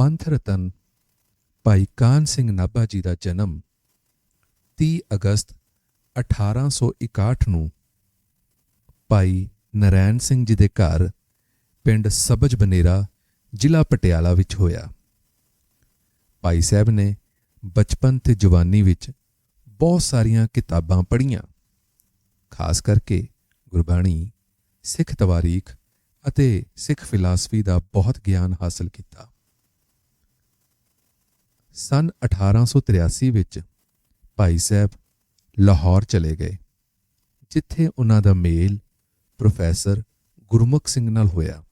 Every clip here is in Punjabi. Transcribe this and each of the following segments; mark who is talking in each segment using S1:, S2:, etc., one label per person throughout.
S1: ਪੰਥ ਰਤਨ ਭਾਈ ਕਾਨ ਸਿੰਘ ਨਾਭਾ ਜੀ ਦਾ ਜਨਮ 30 ਅਗਸਤ 1861 ਨੂੰ ਭਾਈ ਨਰੈਣ ਸਿੰਘ ਜੀ ਦੇ ਘਰ ਪਿੰਡ ਸਬਜ ਬਨੇਰਾ ਜ਼ਿਲ੍ਹਾ ਪਟਿਆਲਾ ਵਿੱਚ ਹੋਇਆ। ਭਾਈ ਸਾਹਿਬ ਨੇ ਬਚਪਨ ਤੇ ਜਵਾਨੀ ਵਿੱਚ ਬਹੁਤ ਸਾਰੀਆਂ ਕਿਤਾਬਾਂ ਪੜ੍ਹੀਆਂ, ਖਾਸ ਕਰਕੇ ਗੁਰਬਾਣੀ, ਸਿੱਖ ਤਵਾਰੀਖ ਅਤੇ ਸਿੱਖ ਫਿਲਾਸਫੀ ਦਾ ਬਹੁਤ ਗਿਆਨ ਹਾਸਲ ਕੀਤਾ। ਸਨ 1883 ਵਿੱਚ ਭਾਈ ਸਾਹਿਬ ਲਾਹੌਰ ਚਲੇ ਗਏ, ਜਿੱਥੇ ਉਹਨਾਂ ਦਾ ਮੇਲ ਪ੍ਰੋਫੈਸਰ ਗੁਰਮੁਖ ਸਿੰਘ ਨਾਲ ਹੋਇਆ।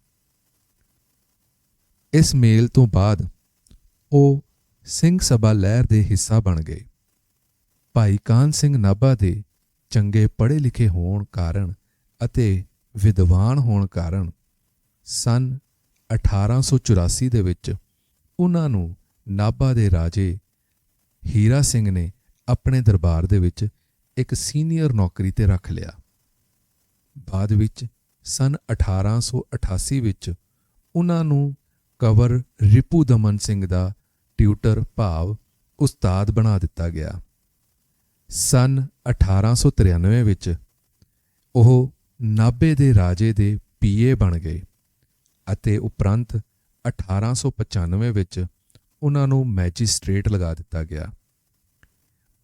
S1: ਇਸ ਮੇਲ ਤੋਂ ਬਾਅਦ ਉਹ ਸਿੰਘ ਸਭਾ ਲਹਿਰ ਦੇ ਹਿੱਸਾ ਬਣ ਗਏ। ਭਾਈ ਕਾਨ ਸਿੰਘ ਨਾਭਾ ਦੇ ਚੰਗੇ ਪੜ੍ਹੇ ਲਿਖੇ ਹੋਣ ਕਾਰਨ ਅਤੇ ਵਿਦਵਾਨ ਹੋਣ ਕਾਰਨ ਸਨ 1884 ਦੇ ਵਿੱਚ ਉਹਨਾਂ ਨੂੰ ਨਾਭਾ ਦੇ ਰਾਜੇ ਹੀਰਾ ਸਿੰਘ ਨੇ ਆਪਣੇ ਦਰਬਾਰ ਦੇ ਵਿੱਚ ਇੱਕ ਸੀਨੀਅਰ ਨੌਕਰੀ ਤੇ ਰੱਖ ਲਿਆ। ਬਾਅਦ ਵਿੱਚ ਸਨ 1888 ਵਿੱਚ ਉਹਨਾਂ ਨੂੰ ਕਵਰ ਰਿਪੂ ਦਮਨ ਸਿੰਘ ਦਾ ਟਿਊਟਰ ਭਾਵ ਉਸਤਾਦ ਬਣਾ ਦਿੱਤਾ ਗਿਆ। ਸਨ 1893 ਵਿੱਚ ਉਹ ਨਾਭੇ ਦੇ ਰਾਜੇ ਦੇ ਪੀਏ ਬਣ ਗਏ ਅਤੇ ਉਪਰੰਤ 1895 ਵਿੱਚ ਉਹਨਾਂ ਨੂੰ ਮੈਜਿਸਟ੍ਰੇਟ ਲਗਾ ਦਿੱਤਾ ਗਿਆ।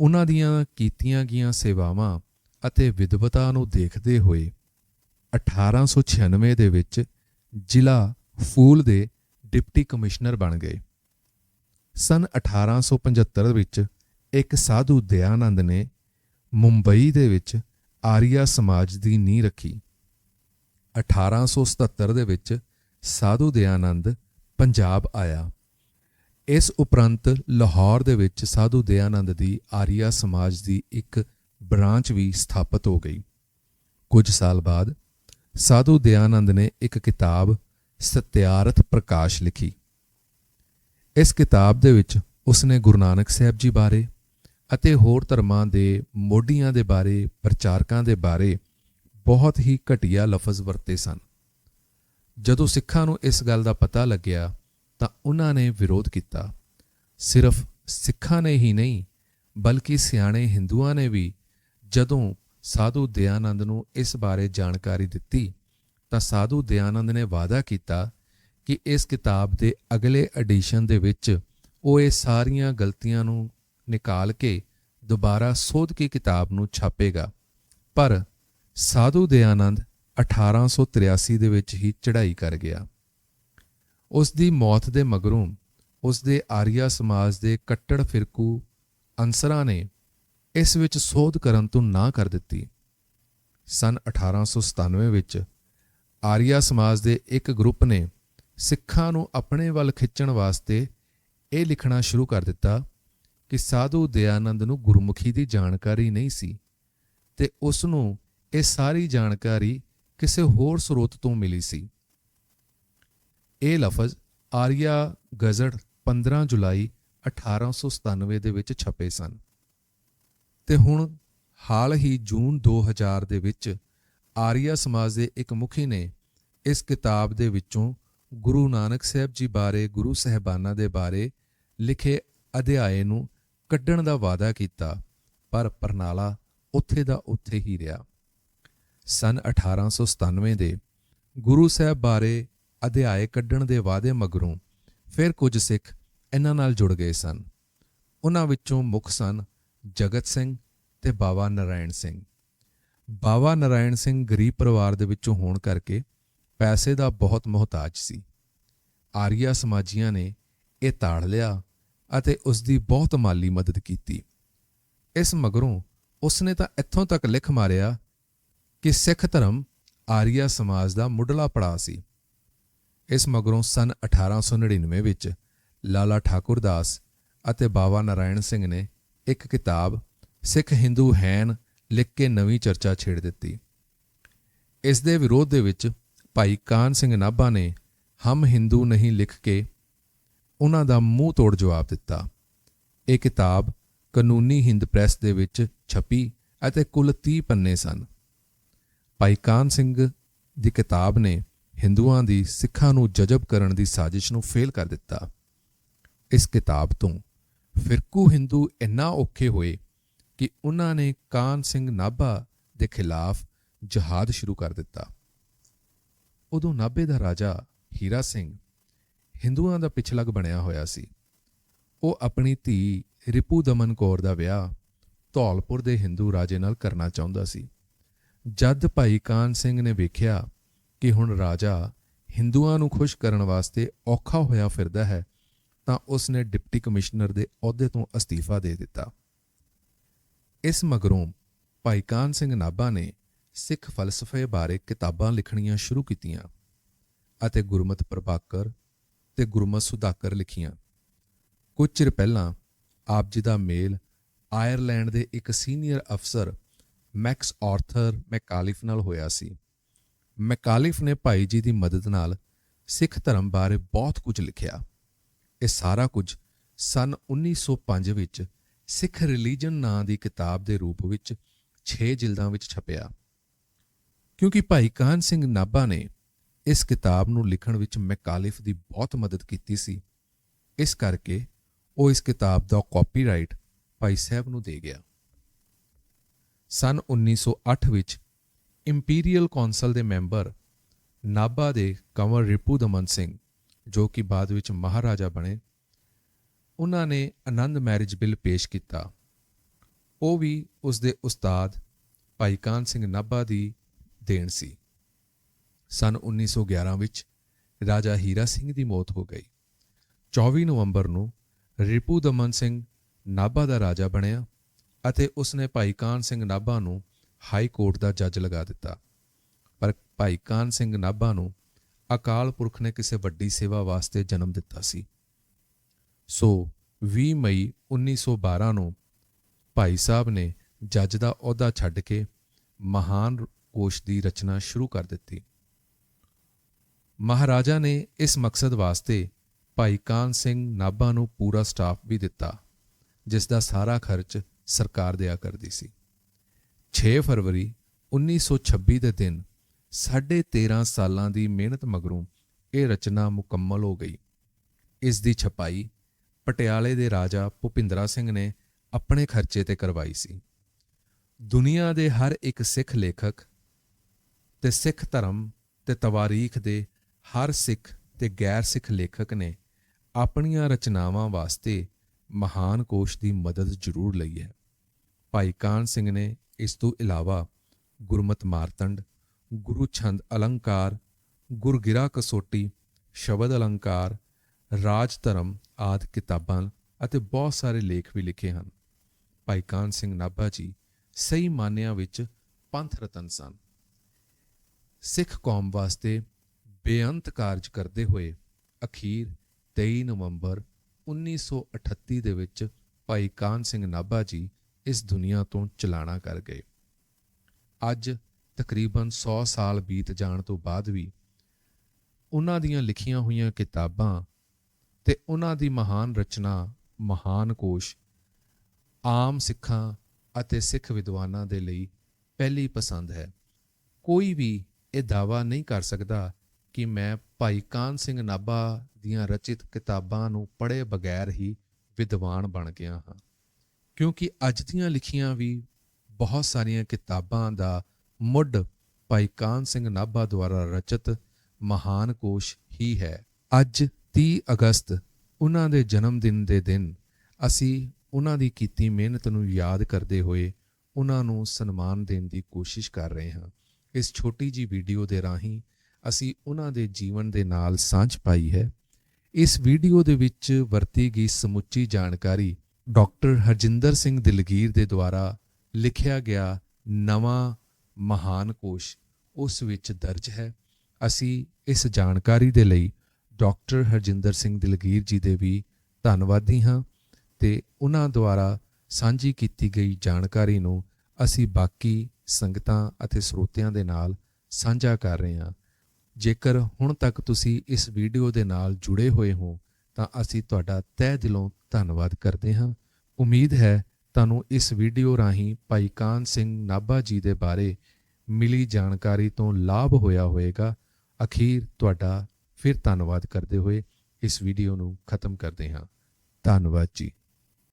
S1: ਉਹਨਾਂ ਦੀਆਂ ਕੀਤੀਆਂ ਗਈਆਂ ਸੇਵਾਵਾਂ ਅਤੇ ਵਿਦਵਤਾ ਨੂੰ ਦੇਖਦੇ ਹੋਏ 1896 ਦੇ ਵਿੱਚ ਜ਼ਿਲ੍ਹਾ ਫੂਲ ਦੇ ਡਿਪਟੀ ਕਮਿਸ਼ਨਰ ਬਣ ਗਏ। ਸਨ 1875 ਵਿੱਚ ਇੱਕ ਸਾਧੂ ਦਿਆਨੰਦ ਨੇ ਮੁੰਬਈ ਦੇ ਵਿੱਚ ਆਰੀਆ ਸਮਾਜ ਦੀ ਨੀਂਹ ਰੱਖੀ। 1877 ਦੇ ਵਿੱਚ ਸਾਧੂ ਦਿਆਨੰਦ ਪੰਜਾਬ ਆਇਆ। ਇਸ ਉਪਰੰਤ ਲਾਹੌਰ ਦੇ ਵਿੱਚ ਸਾਧੂ ਦਿਆਨੰਦ ਦੀ ਆਰੀਆ ਸਮਾਜ ਦੀ ਇੱਕ ਬ੍ਰਾਂਚ ਵੀ ਸਥਾਪਿਤ ਹੋ ਗਈ। ਕੁਝ ਸਾਲ ਬਾਅਦ ਸਾਧੂ ਦਿਆਨੰਦ ਨੇ ਇੱਕ ਕਿਤਾਬ, ਸਤਿਆਰਥ ਪ੍ਰਕਾਸ਼, ਲਿਖੀ। ਇਸ ਕਿਤਾਬ ਦੇ ਵਿੱਚ ਉਸਨੇ ਗੁਰੂ ਨਾਨਕ ਸਾਹਿਬ ਜੀ ਬਾਰੇ ਅਤੇ ਹੋਰ ਧਰਮਾਂ ਦੇ ਮੋਢੀਆਂ ਦੇ ਬਾਰੇ, ਪ੍ਰਚਾਰਕਾਂ ਦੇ ਬਾਰੇ ਬਹੁਤ ਹੀ ਘਟੀਆ ਲਫ਼ਜ਼ ਵਰਤੇ ਸਨ। ਜਦੋਂ ਸਿੱਖਾਂ ਨੂੰ ਇਸ ਗੱਲ ਦਾ ਪਤਾ ਲੱਗਿਆ ਤਾਂ ਉਹਨਾਂ ਨੇ ਵਿਰੋਧ ਕੀਤਾ। ਸਿਰਫ ਸਿੱਖਾਂ ਨੇ ਹੀ ਨਹੀਂ, ਬਲਕਿ ਸਿਆਣੇ ਹਿੰਦੂਆਂ ਨੇ ਵੀ ਜਦੋਂ ਸਾਧੂ ਦਿਆਨੰਦ ਨੂੰ ਇਸ ਬਾਰੇ ਜਾਣਕਾਰੀ ਦਿੱਤੀ, ਤਾਂ ਸਾਧੂ ਦਿਆਨੰਦ ਨੇ ਵਾਅਦਾ ਕੀਤਾ ਕਿ ਇਸ ਕਿਤਾਬ ਦੇ ਅਗਲੇ ਐਡੀਸ਼ਨ ਦੇ ਵਿੱਚ ਉਹ ਇਹ ਸਾਰੀਆਂ ਗਲਤੀਆਂ ਨੂੰ ਨਿਕਾਲ ਕੇ ਦੁਬਾਰਾ ਸੋਧ ਕੀ ਕਿਤਾਬ ਨੂੰ ਛਾਪੇਗਾ। ਪਰ ਸਾਧੂ ਦਿਆਨੰਦ 1883 ਦੇ ਵਿੱਚ ਹੀ ਚੜ੍ਹਾਈ ਕਰ ਗਿਆ। ਉਸ ਦੀ ਮੌਤ ਦੇ ਮਗਰੋਂ ਉਸ ਦੇ ਆਰੀਆ ਸਮਾਜ ਦੇ ਕੱਟੜ ਫਿਰਕੂ ਅਨਸਰਾਂ ਨੇ ਇਸ ਵਿੱਚ ਸੋਧ ਕਰਨ ਤੋਂ ਨਾ ਕਰ ਦਿੱਤੀ। ਸਨ 1897 ਵਿੱਚ ਆਰੀਆ ਸਮਾਜ ਦੇ ਇੱਕ ਗਰੁੱਪ ਨੇ ਸਿੱਖਾਂ ਨੂੰ ਆਪਣੇ ਵੱਲ ਖਿੱਚਣ ਵਾਸਤੇ ਇਹ ਲਿਖਣਾ ਸ਼ੁਰੂ ਕਰ ਦਿੱਤਾ ਕਿ ਸਾਧੂ ਦਿਆਨੰਦ ਨੂੰ ਗੁਰਮੁਖੀ ਦੀ ਜਾਣਕਾਰੀ ਨਹੀਂ ਸੀ ਤੇ ਉਸ ਨੂੰ ਇਹ ਸਾਰੀ ਜਾਣਕਾਰੀ ਕਿਸੇ ਹੋਰ ਸਰੋਤ ਤੋਂ ਮਿਲੀ ਸੀ। ਇਹ ਲਫ਼ਜ਼ ਆਰੀਆ ਗਜ਼ਟ 15 ਜੁਲਾਈ 1897 ਦੇ ਵਿੱਚ ਛਪੇ ਸਨ। ਤੇ ਹੁਣ ਹਾਲ ਹੀ ਜੂਨ 2000 ਦੇ ਵਿੱਚ ਆਰੀਆ ਸਮਾਜ ਦੇ ਇੱਕ ਮੁਖੀ ਨੇ ਇਸ ਕਿਤਾਬ ਦੇ ਵਿੱਚੋਂ ਗੁਰੂ ਨਾਨਕ ਸਾਹਿਬ ਜੀ ਬਾਰੇ, ਗੁਰੂ ਸਹਿਬਾਨਾਂ ਦੇ ਬਾਰੇ ਲਿਖੇ ਅਧਿਆਏ ਨੂੰ ਕੱਢਣ ਦਾ ਵਾਅਦਾ ਕੀਤਾ, ਪਰ ਪਰਨਾਲਾ ਉੱਥੇ ਦਾ ਉੱਥੇ ਹੀ ਰਿਹਾ। ਸਨ 1897 ਦੇ ਗੁਰੂ ਸਾਹਿਬ ਬਾਰੇ ਅਧਿਆਏ ਕੱਢਣ ਦੇ ਵਾਅਦੇ ਮਗਰੋਂ ਫਿਰ ਕੁਝ ਸਿੱਖ ਇਹਨਾਂ ਨਾਲ ਜੁੜ ਗਏ ਸਨ। ਉਹਨਾਂ ਵਿੱਚੋਂ ਮੁੱਖ ਸਨ ਜਗਤ ਸਿੰਘ ਤੇ ਬਾਵਾ ਨਰਾਇਣ ਸਿੰਘ। ਬਾਵਾ ਨਰਾਇਣ ਸਿੰਘ ਗਰੀਬ ਪਰਿਵਾਰ ਦੇ ਵਿੱਚੋਂ ਹੋਣ ਕਰਕੇ ਪੈਸੇ ਦਾ ਬਹੁਤ ਮੁਹਤਾਜ ਸੀ। ਆਰੀਆ ਸਮਾਜੀਆਂ ਨੇ ਇਹ ਤਾੜ ਲਿਆ ਅਤੇ ਉਸ ਦੀ ਬਹੁਤ ਮਾਲੀ ਮਦਦ ਕੀਤੀ। ਇਸ ਮਗਰੋਂ ਉਸਨੇ ਤਾਂ ਇੱਥੋਂ ਤੱਕ ਲਿਖ ਮਾਰਿਆ ਕਿ ਸਿੱਖ ਧਰਮ ਆਰੀਆ ਸਮਾਜ ਦਾ ਮੁੱਢਲਾ ਪੜਾਅ ਸੀ। ਇਸ ਮਗਰੋਂ ਸਨ 1899 ਵਿੱਚ ਲਾਲਾ ਠਾਕੁਰ ਦਾਸ ਅਤੇ ਬਾਵਾ ਨਾਰਾਇਣ ਸਿੰਘ ਨੇ ਇੱਕ ਕਿਤਾਬ, ਸਿੱਖ ਹਿੰਦੂ ਹੈਨ ਲਿਖ ਕੇ ਨਵੀਂ ਚਰਚਾ ਛੇੜ ਦਿੱਤੀ। ਇਸ ਦੇ ਵਿਰੋਧ ਦੇ ਵਿੱਚ ਭਾਈ ਕਾਨ ਸਿੰਘ ਨਾਭਾ ਨੇ ਹਮ ਹਿੰਦੂ ਨਹੀਂ ਲਿਖ ਕੇ ਉਹਨਾਂ ਦਾ ਮੂੰਹ ਤੋੜ ਜਵਾਬ ਦਿੱਤਾ। ਇਹ ਕਿਤਾਬ ਕਾਨੂੰਨੀ ਹਿੰਦ ਪ੍ਰੈਸ ਦੇ ਵਿੱਚ ਛਪੀ ਅਤੇ ਕੁੱਲ 30 ਪੰਨੇ ਸਨ। ਭਾਈ ਕਾਨ ਸਿੰਘ ਦੀ ਕਿਤਾਬ ਨੇ ਹਿੰਦੂਆਂ ਦੀ ਸਿੱਖਾਂ ਨੂੰ ਜਜਬ ਕਰਨ ਦੀ ਸਾਜ਼ਿਸ਼ ਨੂੰ ਫੇਲ ਕਰ ਦਿੱਤਾ। ਇਸ ਕਿਤਾਬ ਤੋਂ ਫਿਰਕੂ ਹਿੰਦੂ ਇੰਨਾ ਔਖੇ ਹੋਏ ਕਿ ਉਹਨਾਂ ਨੇ ਕਾਨ ਸਿੰਘ ਨਾਭਾ ਦੇ ਖਿਲਾਫ ਜਹਾਦ ਸ਼ੁਰੂ ਕਰ ਦਿੱਤਾ। ਉਦੋਂ ਨਾਭੇ ਦਾ ਰਾਜਾ ਹੀਰਾ ਸਿੰਘ ਹਿੰਦੂਆਂ ਦਾ ਪਿਛਲਗ ਬਣਿਆ ਹੋਇਆ ਸੀ। ਉਹ ਆਪਣੀ ਧੀ ਰਿਪੂ ਦਮਨ ਕੌਰ ਦਾ ਵਿਆਹ ਧੌਲਪੁਰ ਦੇ ਹਿੰਦੂ ਰਾਜੇ ਨਾਲ ਕਰਨਾ ਚਾਹੁੰਦਾ ਸੀ। ਜਦ ਭਾਈ ਕਾਨ ਸਿੰਘ ਨੇ ਵੇਖਿਆ ਕਿ ਹੁਣ ਰਾਜਾ ਹਿੰਦੂਆਂ ਨੂੰ ਖੁਸ਼ ਕਰਨ ਵਾਸਤੇ ਔਖਾ ਹੋਇਆ ਫਿਰਦਾ ਹੈ, ਤਾਂ ਉਸ ਨੇ ਡਿਪਟੀ ਕਮਿਸ਼ਨਰ ਦੇ ਅਹੁਦੇ ਤੋਂ ਅਸਤੀਫਾ ਦੇ ਦਿੱਤਾ। ਇਸ ਮਗਰੋਂ ਭਾਈ ਕਾਨ ਸਿੰਘ ਨਾਭਾ ਨੇ ਸਿੱਖ ਫਲਸਫੇ ਬਾਰੇ ਕਿਤਾਬਾਂ ਲਿਖਣੀਆਂ ਸ਼ੁਰੂ ਕੀਤੀਆਂ ਅਤੇ ਗੁਰਮਤ ਪ੍ਰਭਾਕਰ ਤੇ ਗੁਰਮਤ ਸੁਧਾਕਰ ਲਿਖੀਆਂ। ਕੁਝ ਚਿਰ ਪਹਿਲਾਂ ਆਪ ਜੀ ਦਾ ਮੇਲ ਆਇਰਲੈਂਡ ਦੇ ਇੱਕ ਸੀਨੀਅਰ ਅਫਸਰ ਮੈਕਸ ਆਰਥਰ ਮੈਕਾਲਿਫ ਨਾਲ ਹੋਇਆ ਸੀ। ਮੈਕਾਲਿਫ ਨੇ ਭਾਈ ਜੀ ਦੀ ਮਦਦ ਨਾਲ ਸਿੱਖ ਧਰਮ ਬਾਰੇ ਬਹੁਤ ਕੁਝ ਲਿਖਿਆ। ਇਹ ਸਾਰਾ ਕੁਝ ਸਨ 1905 ਵਿੱਚ ਸਿੱਖ ਰਿਲੀਜਨ ਨਾਂ ਦੀ ਕਿਤਾਬ ਦੇ ਰੂਪ ਵਿੱਚ 6 ਜਿਲਦਾਂ ਵਿੱਚ ਛਪਿਆ। ਕਿਉਂਕਿ ਭਾਈ ਕਾਹਨ ਸਿੰਘ ਨਾਭਾ ਨੇ ਇਸ ਕਿਤਾਬ ਨੂੰ ਲਿਖਣ ਵਿੱਚ ਮੈਕਾਲਿਫ ਦੀ ਬਹੁਤ ਮਦਦ ਕੀਤੀ ਸੀ। ਇਸ ਕਰਕੇ ਉਹ ਇਸ ਕਿਤਾਬ ਦਾ ਕਾਪੀਰਾਈਟ ਭਾਈ ਸਾਹਿਬ ਨੂੰ ਦੇ ਗਿਆ। ਸਨ 1908 ਵਿੱਚ ਇੰਪੀਰੀਅਲ ਕੌਂਸਲ ਦੇ ਮੈਂਬਰ ਨਾਭਾ ਦੇ ਕੰਵਰ ਰਿਪੂ ਦਮਨ ਸਿੰਘ, ਜੋ ਕਿ ਬਾਅਦ ਵਿੱਚ ਮਹਾਰਾਜਾ ਬਣੇ, ਉਹਨਾਂ ਨੇ ਆਨੰਦ ਮੈਰਿਜ ਬਿੱਲ ਪੇਸ਼ ਕੀਤਾ। ਉਹ ਵੀ ਉਸ ਦੇ ਉਸਤਾਦ ਭਾਈ ਕਾਨ ਸਿੰਘ ਨਾਭਾ ਦੀ ਦੇਣ ਸੀ। ਸਨ 1911 ਵਿੱਚ ਰਾਜਾ ਹੀਰਾ ਸਿੰਘ ਦੀ ਮੌਤ ਹੋ ਗਈ। 24 ਨਵੰਬਰ ਨੂੰ ਰਿਪੂ ਦਮਨ ਸਿੰਘ ਨਾਭਾ ਦਾ ਰਾਜਾ ਬਣਿਆ ਅਤੇ ਉਸਨੇ ਭਾਈ ਕਾਨ ਸਿੰਘ ਨਾਭਾ ਨੂੰ ਹਾਈ ਕੋਰਟ ਦਾ ਜੱਜ ਲਗਾ ਦਿੱਤਾ। ਪਰ ਭਾਈ ਕਾਨ ਸਿੰਘ ਨਾਭਾ ਨੂੰ ਅਕਾਲ ਪੁਰਖ ਨੇ ਕਿਸੇ ਵੱਡੀ ਸੇਵਾ ਵਾਸਤੇ ਜਨਮ ਦਿੱਤਾ ਸੀ। ਸੋ 20 ਮਈ 1912 ਨੂੰ ਭਾਈ ਸਾਹਿਬ ਨੇ ਜੱਜ ਦਾ ਅਹੁਦਾ ਛੱਡ ਕੇ ਮਹਾਨ ਕੋਸ਼ ਦੀ ਰਚਨਾ ਸ਼ੁਰੂ ਕਰ ਦਿੱਤੀ। ਮਹਾਰਾਜਾ ਨੇ ਇਸ ਮਕਸਦ ਵਾਸਤੇ ਭਾਈ ਕਾਨ ਸਿੰਘ ਨਾਭਾ ਨੂੰ ਪੂਰਾ ਸਟਾਫ ਵੀ ਦਿੱਤਾ, ਜਿਸ ਦਾ ਸਾਰਾ ਖਰਚ ਸਰਕਾਰ ਦਿਆ ਕਰਦੀ ਸੀ। 6 ਫਰਵਰੀ 1926 ਦੇ ਦਿਨ ਸਾਢੇ 13 ਸਾਲਾਂ ਦੀ ਮਿਹਨਤ ਮਗਰੋਂ ਇਹ ਰਚਨਾ ਮੁਕੰਮਲ ਹੋ ਗਈ। ਇਸ ਦੀ ਛਪਾਈ ਪਟਿਆਲੇ ਦੇ ਰਾਜਾ ਭੁਪਿੰਦਰਾ ਸਿੰਘ ਨੇ ਆਪਣੇ ਖਰਚੇ ਤੇ ਕਰਵਾਈ ਸੀ। ਦੁਨੀਆ ਦੇ ਹਰ ਇੱਕ ਸਿੱਖ ਲੇਖਕ ਤੇ ਸਿੱਖ ਧਰਮ ਤੇ ਤਵਾਰੀਖ ਦੇ ਹਰ ਸਿੱਖ ਤੇ ਗੈਰ ਸਿੱਖ ਲੇਖਕ ਨੇ ਆਪਣੀਆਂ ਰਚਨਾਵਾਂ ਵਾਸਤੇ ਮਹਾਨ ਕੋਸ਼ ਦੀ ਮਦਦ ਜ਼ਰੂਰ ਲਈ ਹੈ। ਭਾਈ ਕਾਨ ਸਿੰਘ ਨੇ ਇਸ ਤੋਂ ਇਲਾਵਾ ਗੁਰਮਤ ਮਾਰਤੰਡ, ਗੁਰੂ ਛੰਦ ਅਲੰਕਾਰ ਗੁਰਗਿਰਾ ਕਸੋਟੀ, ਸ਼ਬਦ ਅਲੰਕਾਰ, ਰਾਜ ਧਰਮ ਆਦਿ ਕਿਤਾਬਾਂ ਅਤੇ ਬਹੁਤ ਸਾਰੇ ਲੇਖ ਵੀ ਲਿਖੇ ਹਨ। ਭਾਈ ਕਾਨ ਸਿੰਘ ਨਾਭਾ ਜੀ ਸਹੀ ਮਾਨਿਆਂ ਵਿੱਚ ਪੰਥ ਰਤਨ ਸਨ। ਸਿੱਖ ਕੌਮ ਵਾਸਤੇ ਬੇਅੰਤ ਕਾਰਜ ਕਰਦੇ ਹੋਏ ਅਖੀਰ 23 ਨਵੰਬਰ 1938 ਦੇ ਵਿੱਚ ਭਾਈ ਕਾਨ ਸਿੰਘ ਨਾਭਾ ਜੀ ਇਸ ਦੁਨੀਆ ਤੋਂ ਚਲਾਣਾ ਕਰ ਗਏ। ਅੱਜ ਤਕਰੀਬਨ 100 ਸਾਲ ਬੀਤ ਜਾਣ ਤੋਂ ਬਾਅਦ ਵੀ ਉਹਨਾਂ ਦੀਆਂ ਲਿਖੀਆਂ ਹੋਈਆਂ ਕਿਤਾਬਾਂ ਤੇ ਉਹਨਾਂ ਦੀ ਮਹਾਨ ਰਚਨਾ, ਮਹਾਨ ਕੋਸ਼ ਆਮ ਸਿੱਖਾਂ ਅਤੇ ਸਿੱਖ ਵਿਦਵਾਨਾਂ ਦੇ ਲਈ ਪਹਿਲੀ ਪਸੰਦ ਹੈ। ਕੋਈ ਵੀ ਇਹ ਦਾਵਾ ਨਹੀਂ ਕਰ ਸਕਦਾ ਕਿ ਮੈਂ ਭਾਈ ਕਾਨ ਸਿੰਘ ਨਾਭਾ ਦੀਆਂ ਰਚਿਤ ਕਿਤਾਬਾਂ ਨੂੰ ਪੜ੍ਹੇ ਬਗੈਰ ਹੀ ਵਿਦਵਾਨ ਬਣ ਗਿਆ ਹਾਂ। ਕਿਉਂਕਿ ਅੱਜ ਦੀਆਂ ਲਿਖੀਆਂ ਵੀ ਬਹੁਤ ਸਾਰੀਆਂ ਕਿਤਾਬਾਂ ਦਾ ਮੁੱਢ ਭਾਈ ਕਾਨ ਸਿੰਘ ਨਾਭਾ ਦੁਆਰਾ ਰਚਿਤ ਮਹਾਨ ਕੋਸ਼ ਹੀ ਹੈ। ਅੱਜ 30 ਅਗਸਤ, ਉਹਨਾਂ ਦੇ ਜਨਮ ਦਿਨ ਦੇ ਦਿਨ ਅਸੀਂ ਉਹਨਾਂ ਦੀ ਕੀਤੀ ਮਿਹਨਤ ਨੂੰ ਯਾਦ ਕਰਦੇ ਹੋਏ ਉਹਨਾਂ ਨੂੰ ਸਨਮਾਨ ਦੇਣ ਦੀ ਕੋਸ਼ਿਸ਼ ਕਰ ਰਹੇ ਹਾਂ। ਇਸ ਛੋਟੀ ਜੀ ਵੀਡੀਓ ਦੇ ਰਾਹੀਂ ਅਸੀਂ ਉਹਨਾਂ ਦੇ ਜੀਵਨ ਦੇ ਨਾਲ ਸਾਂਝ ਪਾਈ ਹੈ। ਇਸ ਵੀਡੀਓ ਦੇ ਵਿੱਚ ਵਰਤੀ ਗਈ ਸਮੁੱਚੀ ਜਾਣਕਾਰੀ ਡਾਕਟਰ ਹਰਜਿੰਦਰ ਸਿੰਘ ਦਿਲਗੀਰ ਦੇ ਦੁਆਰਾ ਲਿਖਿਆ ਗਿਆ ਨਵਾਂ ਮਹਾਨ ਕੋਸ਼ ਉਸ ਵਿੱਚ ਦਰਜ ਹੈ। ਅਸੀਂ ਇਸ ਜਾਣਕਾਰੀ ਦੇ ਲਈ ਡਾਕਟਰ ਹਰਜਿੰਦਰ ਸਿੰਘ ਦਿਲਗੀਰ ਜੀ ਦੇ ਵੀ ਧੰਨਵਾਦੀ ਹਾਂ ਤੇ ਉਹਨਾਂ ਦੁਆਰਾ ਸਾਂਝੀ ਕੀਤੀ ਗਈ ਜਾਣਕਾਰੀ ਨੂੰ ਅਸੀਂ ਬਾਕੀ ਸੰਗਤਾਂ ਅਤੇ ਸਰੋਤਿਆਂ ਦੇ ਨਾਲ ਸਾਂਝਾ ਕਰ ਰਹੇ ਹਾਂ। ਜੇਕਰ ਹੁਣ ਤੱਕ ਤੁਸੀਂ ਇਸ ਵੀਡੀਓ ਦੇ ਨਾਲ ਜੁੜੇ ਹੋਏ ਹੋ ਤਾਂ ਅਸੀਂ ਤੁਹਾਡਾ ਤਹਿ ਦਿਲੋਂ ਧੰਨਵਾਦ ਕਰਦੇ ਹਾਂ। ਉਮੀਦ ਹੈ ਤੁਹਾਨੂੰ ਇਸ ਵੀਡੀਓ ਰਾਹੀਂ ਭਾਈ ਕਾਨ ਸਿੰਘ ਨਾਭਾ ਜੀ ਦੇ ਬਾਰੇ ਮਿਲੀ ਜਾਣਕਾਰੀ ਤੋਂ ਲਾਭ ਹੋਇਆ ਹੋਵੇਗਾ। ਅਖੀਰ ਤੁਹਾਡਾ ਫਿਰ ਧੰਨਵਾਦ ਕਰਦੇ ਹੋਏ ਇਸ ਵੀਡੀਓ ਨੂੰ ਖਤਮ ਕਰਦੇ ਹਾਂ। ਧੰਨਵਾਦ ਜੀ।